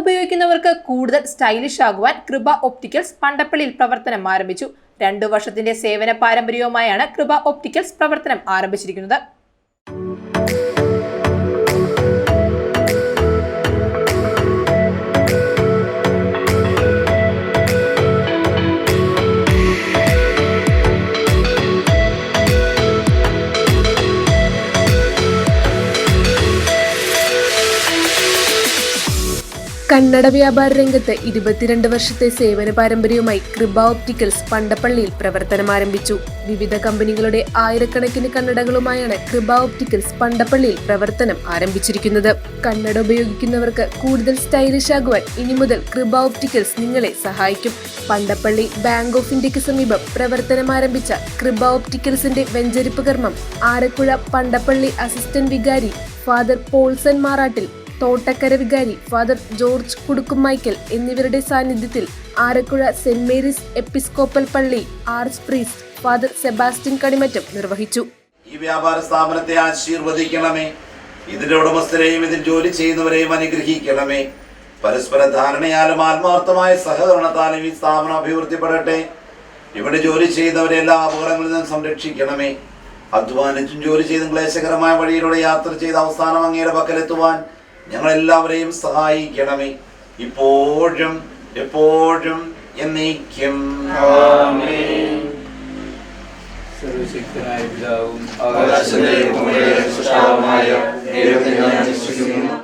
ഉപയോഗിക്കുന്നവർക്ക് കൂടുതൽ സ്റ്റൈലിഷ് ആകുവാൻ കൃപ ഒപ്റ്റിക്കൽസ് പണ്ടപ്പള്ളിയിൽ പ്രവർത്തനം ആരംഭിച്ചു. രണ്ടു വർഷത്തിന്റെ സേവന പാരമ്പര്യവുമായാണ് കൃപ ഒപ്റ്റിക്കൽസ് പ്രവർത്തനം ആരംഭിച്ചിരിക്കുന്നത്. കന്നഡ വ്യാപാര രംഗത്ത് ഇരുപത്തിരണ്ട് വർഷത്തെ സേവന പാരമ്പര്യവുമായി കൃപ ഓപ്റ്റിക്കൽസ് പണ്ടപ്പള്ളിയിൽ പ്രവർത്തനം ആരംഭിച്ചു. വിവിധ കമ്പനികളുടെ ആയിരക്കണക്കിന് കന്നഡകളുമായാണ് കൃപ ഓപ്റ്റിക്കൽസ് പണ്ടപ്പള്ളിയിൽ പ്രവർത്തനം ആരംഭിച്ചിരിക്കുന്നത്. കന്നഡ ഉപയോഗിക്കുന്നവർക്ക് കൂടുതൽ സ്റ്റൈലിഷ് ആകുവാൻ ഇനി മുതൽ കൃപ ഓപ്റ്റിക്കൽസ് നിങ്ങളെ സഹായിക്കും. പണ്ടപ്പള്ളി ബാങ്ക് ഓഫ് ഇന്ത്യയ്ക്ക് സമീപം പ്രവർത്തനം ആരംഭിച്ച കൃപ ഓപ്റ്റിക്കൽസിന്റെ വെഞ്ചരിപ്പ് കർമ്മം ആരക്കുഴ പണ്ടപ്പള്ളി അസിസ്റ്റന്റ് വികാരി ഫാദർ പോൾസൻ മാറാട്ടിൽ തോട്ടക്കര വികാരി ഫാദർ ജോർജ് കുടുക്കുമൈക്കൽ എന്നിവരുടെ സാന്നിധ്യത്തിൽ ആരക്കുഴ സെന്റ് മേരീസ് എപ്പിസ്കോപ്പൽ പള്ളി arch priest father Sebastian Kanimattam നിർവഹിച്ചു. ഈ വ്യാപാര സ്ഥാപനത്തെ ആശീർവദിക്കണമേ. ഇതിന്റെ ഉടമസ്ഥരെയും ഇതിൽ ജോലി ചെയ്യുന്നവരെയും അനുഗ്രഹിക്കണമേ. പരസ്പര ധാരണയാലും ആത്മാർത്ഥമായ സഹകരണത്താലും ഈ സ്ഥാപനം അഭിവൃദ്ധിപ്പെടട്ടെ. ഇവിടെ ജോലി ചെയ്യുന്നവരെ എല്ലാ അപകടങ്ങളിൽ നിന്നും സംരക്ഷിക്കണമേ. അധ്വാനിച്ചും ജോലി ചെയ്തും ക്ലേശകരമായ വഴിയിലൂടെ യാത്ര ചെയ്ത് അവസാനം അങ്ങയുടെ പക്കലെത്തുവാൻ ഞങ്ങൾ എല്ലാവരെയും സഹായിക്കണമേ. ഇപ്പോഴും എപ്പോഴും എന്നേക്കും. സർവശക്തനായ പിതാവും ആകാശത്തിലെ ഭൂമിയിലെ സൃഷ്ടാവുമായ ദൈവത്തെ ഞാൻ വിശ്വസിക്കുന്നു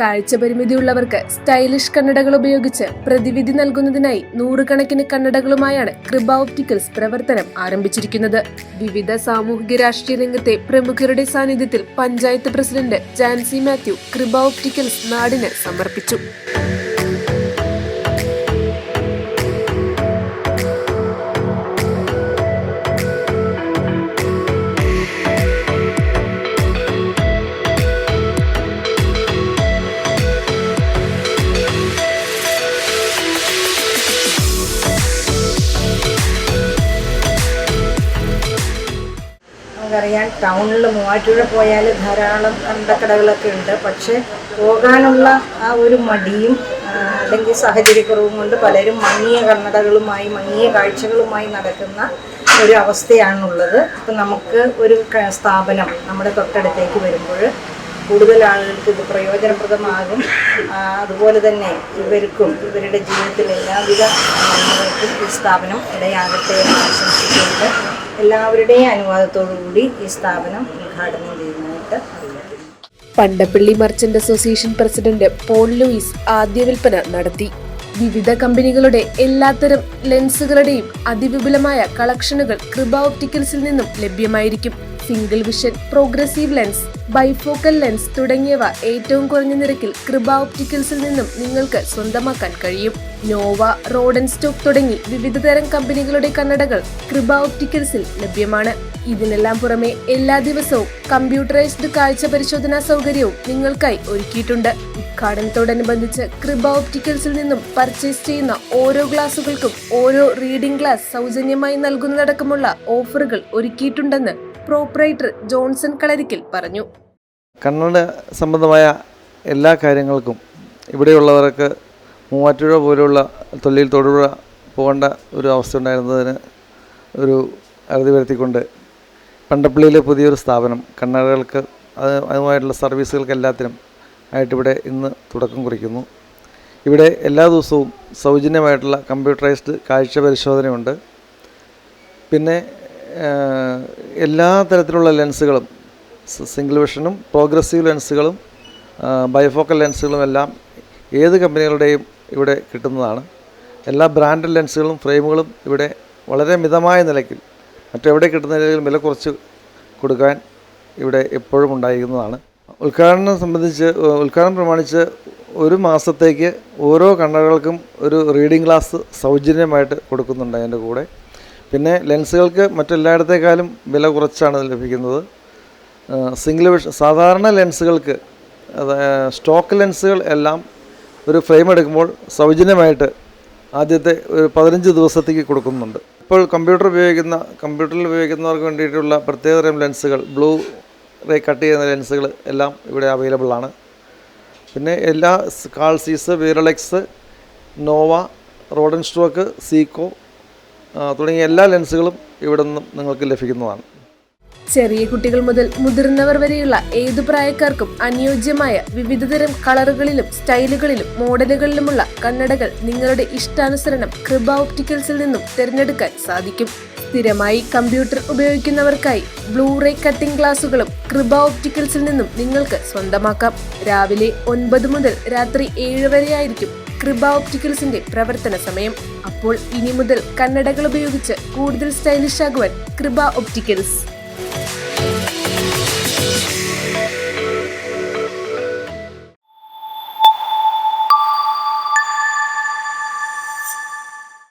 കാഴ്ചപരിമിതിയുള്ളവർക്ക് സ്റ്റൈലിഷ് കണ്ണടകൾ ഉപയോഗിച്ച് പ്രതിവിധി നൽകുന്നതിനായി നൂറുകണക്കിന് കണ്ണടകളുമായാണ് കൃപ ഓപ്റ്റിക്കൽസ് പ്രവർത്തനം ആരംഭിച്ചിരിക്കുന്നത്. വിവിധ സാമൂഹിക രാഷ്ട്രീയ രംഗത്തെ പ്രമുഖരുടെ സാന്നിധ്യത്തിൽ പഞ്ചായത്ത് പ്രസിഡന്റ് ജാൻസി മാത്യു കൃപ ഓപ്റ്റിക്കൽസ് നാടിന് സമർപ്പിച്ചു. നമുക്കറിയാം ടൗണിൽ മൂവാറ്റുപുഴ പോയാൽ ധാരാളം അണ്ടക്കടകളൊക്കെ ഉണ്ട്. പക്ഷേ പോകാനുള്ള ആ ഒരു മടിയും അല്ലെങ്കിൽ സാഹചര്യക്കുറവും കൊണ്ട് പലരും മങ്ങിയ കണ്ണടകളുമായി മങ്ങിയ കാഴ്ചകളുമായി നടക്കുന്ന ഒരു അവസ്ഥയാണുള്ളത്. അപ്പം നമുക്ക് ഒരു സ്ഥാപനം നമ്മുടെ തൊട്ടടുത്തേക്ക് വരുമ്പോൾ കൂടുതൽ ആളുകൾക്ക് ഇത് പ്രയോജനപ്രദമാകും. അതുപോലെ തന്നെ ഇവർക്കും ഇവരുടെ ജീവിതത്തിൽ എല്ലാവിധ നന്മകൾക്കും ഈ സ്ഥാപനം ഇടയാകട്ടെ എന്ന് ആശംസിച്ചുകൊണ്ട് എല്ലാവരുടെയും അനുവാദത്തോടു കൂടി ഈ സ്ഥാപനം ഉദ്ഘാടനം ചെയ്യുന്നതായിട്ട് Pandappilly merchant association president Paul Louis ആദ്യ വിൽപ്പന നടത്തി. വിവിധ കമ്പനികളുടെ എല്ലാത്തരം ലെൻസുകളുടെയും അതിവിപുലമായ കളക്ഷനുകൾ കൃപ ഓപ്റ്റിക്കൽസിൽ നിന്നും ലഭ്യമായിരിക്കും. Single vision progressive lens bifocal lens തുടങ്ങിയവ ഏറ്റവും കുറഞ്ഞ നിരക്കിൽ കൃപ ഓപ്റ്റിക്കൽസിൽ നിന്നും നിങ്ങൾക്ക് സ്വന്തമാക്കാൻ കഴിയും. നോവ റോഡൻ സ്റ്റോക്ക് തുടങ്ങി വിവിധ തരം കമ്പനികളുടെ കണ്ണടകൾ കൃപ ഓപ്റ്റിക്കൽസിൽ ലഭ്യമാണ്. ഇതിനെല്ലാം പുറമെ എല്ലാ ദിവസവും കമ്പ്യൂട്ടറൈസ്ഡ് കാഴ്ച പരിശോധനാ സൗകര്യവും നിങ്ങൾക്കായി ഒരുക്കിയിട്ടുണ്ട്. ഉദ്ഘാടനത്തോടനുബന്ധിച്ച് കൃപ ഓപ്റ്റിക്കൽസിൽ നിന്നും പർച്ചേസ് ചെയ്യുന്ന ഓരോ ഗ്ലാസുകൾക്കും ഓരോ റീഡിംഗ് ഗ്ലാസ് സൗജന്യമായി നൽകുന്നതടക്കമുള്ള ഓഫറുകൾ ഒരുക്കിയിട്ടുണ്ടെന്ന് പ്രോപ്പറേറ്റർ ജോൺസൺ കളരിക്കൽ പറഞ്ഞു. കണ്ണട സംബന്ധമായ എല്ലാ കാര്യങ്ങൾക്കും ഇവിടെയുള്ളവർക്ക് മൂവാറ്റുപുഴ പോലുള്ള തൊല്ലിയിൽ തൊടുപുഴ പോകേണ്ട ഒരു അവസ്ഥ ഉണ്ടായിരുന്നതിന് ഒരു അറുതി വരുത്തിക്കൊണ്ട് പണ്ടപ്പള്ളിയിലെ പുതിയൊരു സ്ഥാപനം കണ്ണടകൾക്ക് അത് അതുമായിട്ടുള്ള സർവീസുകൾക്ക് എല്ലാത്തിനും ആയിട്ടിവിടെ ഇന്ന് തുടക്കം കുറിക്കുന്നു. ഇവിടെ എല്ലാ ദിവസവും സൗജന്യമായിട്ടുള്ള കമ്പ്യൂട്ടറൈസ്ഡ് കാഴ്ച പരിശോധനയുണ്ട്. പിന്നെ എല്ലാ തരത്തിലുള്ള ലെൻസുകളും സിംഗിൾ വിഷനും പ്രോഗ്രസീവ് ലെൻസുകളും ബയോഫോക്കൽ ലെൻസുകളും എല്ലാം ഏത് കമ്പനികളുടെയും ഇവിടെ കിട്ടുന്നതാണ്. എല്ലാ ബ്രാൻഡ് ലെൻസുകളും ഫ്രെയിമുകളും ഇവിടെ വളരെ മിതമായ നിലയ്ക്ക് മറ്റെവിടെ കിട്ടുന്ന നിലയിൽ വില കുറച്ച് കൊടുക്കാൻ ഇവിടെ എപ്പോഴും ഉണ്ടായിരിക്കുന്നതാണ്. ഉദ്ഘാടനം സംബന്ധിച്ച് ഉദ്ഘാടനം പ്രമാണിച്ച് ഒരു മാസത്തേക്ക് ഓരോ കണ്ണടകൾക്കും ഒരു റീഡിംഗ് ക്ലാസ് സൗജന്യമായിട്ട് കൊടുക്കുന്നുണ്ട് അതിന്റെ കൂടെ. പിന്നെ ലെൻസുകൾക്ക് മറ്റെല്ലായിടത്തേക്കാളും വില കുറച്ചാണ് ലഭിക്കുന്നത്. സിംഗിൾ വിഷ സാധാരണ ലെൻസുകൾക്ക് സ്റ്റോക്ക് ലെൻസുകൾ എല്ലാം ഒരു ഫ്രെയിം എടുക്കുമ്പോൾ സൗജന്യമായിട്ട് ആദ്യത്തെ ഒരു പതിനഞ്ച് ദിവസത്തേക്ക് കൊടുക്കുന്നുണ്ട്. ഇപ്പോൾ കമ്പ്യൂട്ടർ ഉപയോഗിക്കുന്ന കമ്പ്യൂട്ടറിൽ ഉപയോഗിക്കുന്നവർക്ക് വേണ്ടിയിട്ടുള്ള പ്രത്യേകതരം ലെൻസുകൾ ബ്ലൂ റേ കട്ട് ചെയ്യുന്ന ലെൻസുകൾ എല്ലാം ഇവിടെ അവൈലബിൾ ആണ്. പിന്നെ എല്ലാ Carl Zeiss Varilux Nova Rodenstock Seiko തുടങ്ങിയ എല്ലാ ലെൻസുകളും ഇവിടെ നിന്നും നിങ്ങൾക്ക് ലഭിക്കുന്നതാണ്. ചെറിയ കുട്ടികൾ മുതൽ മുതിർന്നവർ വരെയുള്ള ഏതു പ്രായക്കാർക്കും അനുയോജ്യമായ വിവിധതരം കളറുകളിലും സ്റ്റൈലുകളിലും മോഡലുകളിലുമുള്ള കണ്ണടകൾ നിങ്ങളുടെ ഇഷ്ടാനുസരണം കൃപ ഓപ്റ്റിക്കൽസിൽ നിന്നും തിരഞ്ഞെടുക്കാൻ സാധിക്കും. സ്ഥിരമായി കമ്പ്യൂട്ടർ ഉപയോഗിക്കുന്നവർക്കായി ബ്ലൂറേ കട്ടിംഗ് ഗ്ലാസുകളും കൃപ ഓപ്റ്റിക്കൽസിൽ നിന്നും നിങ്ങൾക്ക് സ്വന്തമാക്കാം. രാവിലെ ഒൻപത് മുതൽ രാത്രി ഏഴ് വരെയായിരിക്കും കൃപ ഓപ്റ്റിക്കൽസിന്റെ പ്രവർത്തന സമയം. അപ്പോൾ ഇനി മുതൽ കണ്ണടകൾ ഉപയോഗിച്ച് കൂടുതൽ സ്റ്റൈലിഷ് ആകുവാൻ കൃപ ഒപ്റ്റിക്കൽസ്